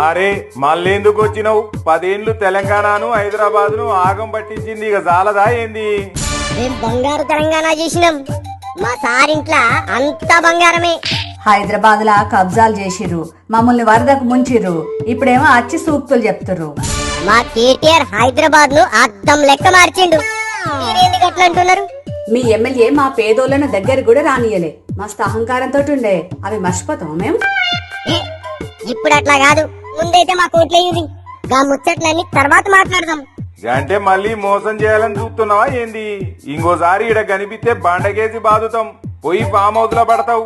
అరే మళ్ళెందుకు వచ్చినావు? పదేండ్లు తెలంగాణను హైదరాబాద్ను ఆగం పట్టించింది ఇక జాలదా ఏంది? మేం బంగారు తెలంగాణ చేసినాం. మా సారింట్ల అంతా బంగారమే. హైదరాబాద్ లా కబ్జాలు చేసిర్రు మమ్మల్ని వరదకు ముంచిర్రు ఇప్పుడేమో అచ్చి సూక్తులు చెప్తుర్రు. మా కేటీఆర్ హైదరాబాద్ను అద్దం లెక్క మార్చిండు. మీరెందుకు అట్లా అంటున్నారు? మీ ఎమ్మెల్యే మా పేదోళ్ళను దగ్గర కూడా రానియలే. మస్తు అహంకారంతో ఉండే అవి మర్చిపోతాం మేము ఏ, ఇప్పుడు అట్లా కాదు. ముందైతే మా కోట్లేయుది గా ముచ్చట్లన్నీ తర్వాత మాట్లాడదాం. అంటే మళ్ళీ మోసం చేయాలని చూస్తున్నావా ఏంది? ఇంకోసారి ఈడ కనిపిస్తే బండకేసి బాదుతాం. పోయి ఫామ్ హౌస్లో పడతావు.